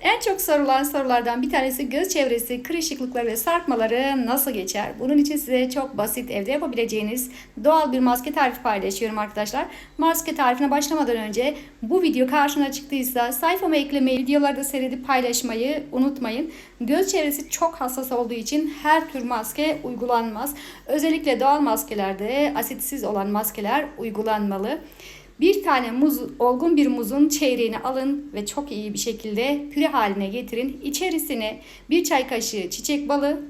En çok sorulan sorulardan bir tanesi göz çevresi, kırışıklıkları ve sarkmaları nasıl geçer? Bunun için size çok basit evde yapabileceğiniz doğal bir maske tarifi paylaşıyorum arkadaşlar. Maske tarifine başlamadan önce bu video karşına çıktıysa sayfama eklemeyi, videolarda seyredip paylaşmayı unutmayın. Göz çevresi çok hassas olduğu için her tür maske uygulanmaz. Özellikle doğal maskelerde asitsiz olan maskeler uygulanmalı. Bir tane muz, olgun bir muzun çeyreğini alın ve çok iyi bir şekilde püre haline getirin. İçerisine bir çay kaşığı çiçek balı,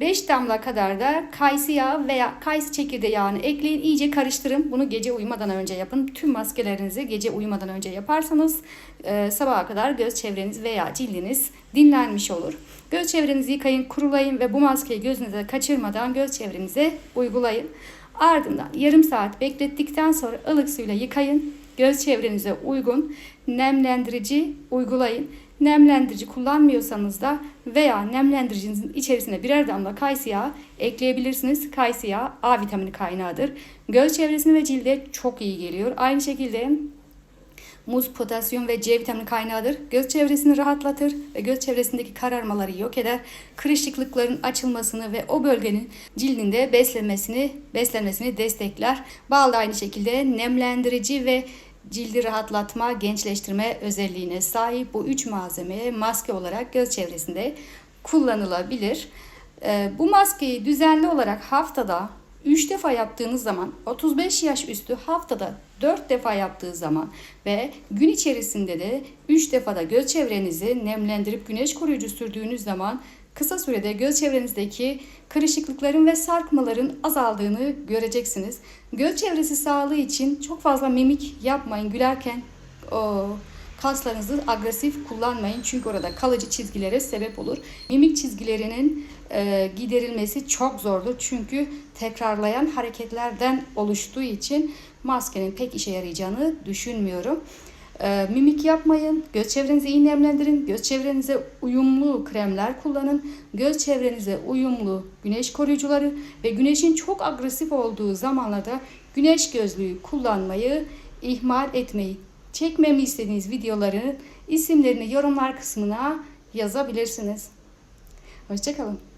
5 damla kadar da kayısı yağı veya kayısı çekirdeği yağını ekleyin. İyice karıştırın. Bunu gece uyumadan önce yapın. Tüm maskelerinizi gece uyumadan önce yaparsanız e, sabaha kadar göz çevreniz veya cildiniz dinlenmiş olur. Göz çevrenizi yıkayın, kurulayın ve bu maskeyi gözünüze kaçırmadan göz çevrenize uygulayın. Ardından yarım saat beklettikten sonra ılık suyla yıkayın. Göz çevrenize uygun nemlendirici uygulayın. Nemlendirici kullanmıyorsanız da veya nemlendiricinizin içerisine birer damla kayısı yağı ekleyebilirsiniz. Kayısı yağı A vitamini kaynağıdır. Göz çevresine ve cilde çok iyi geliyor. Aynı şekilde Muz potasyum ve C vitamini kaynağıdır. Göz çevresini rahatlatır ve göz çevresindeki kararmaları yok eder. Kırışıklıkların açılmasını ve o bölgenin cildinde beslenmesini, beslenmesini destekler. Bal da aynı şekilde nemlendirici ve cildi rahatlatma, gençleştirme özelliğine sahip bu üç malzeme maske olarak göz çevresinde kullanılabilir. Ee, Bu maskeyi düzenli olarak haftada 3 defa yaptığınız zaman 35 yaş üstü haftada 4 defa yaptığı zaman ve gün içerisinde de 3 defada göz çevrenizi nemlendirip güneş koruyucu sürdüğünüz zaman kısa sürede göz çevrenizdeki kırışıklıkların ve sarkmaların azaldığını göreceksiniz. Göz çevresi sağlığı için çok fazla mimik yapmayın gülerken. O kaslarınızı agresif kullanmayın çünkü orada kalıcı çizgilere sebep olur. Mimik çizgilerinin e, giderilmesi çok zordur çünkü tekrarlayan hareketlerden oluştuğu için maskenin pek işe yarayacağını düşünmüyorum. E, mimik yapmayın, göz çevrenizi iyi nemlendirin, göz çevrenize uyumlu kremler kullanın, göz çevrenize uyumlu güneş koruyucuları ve güneşin çok agresif olduğu zamanlarda güneş gözlüğü kullanmayı ihmal etmeyin çekmemi istediğiniz videoların isimlerini yorumlar kısmına yazabilirsiniz. Hoşçakalın.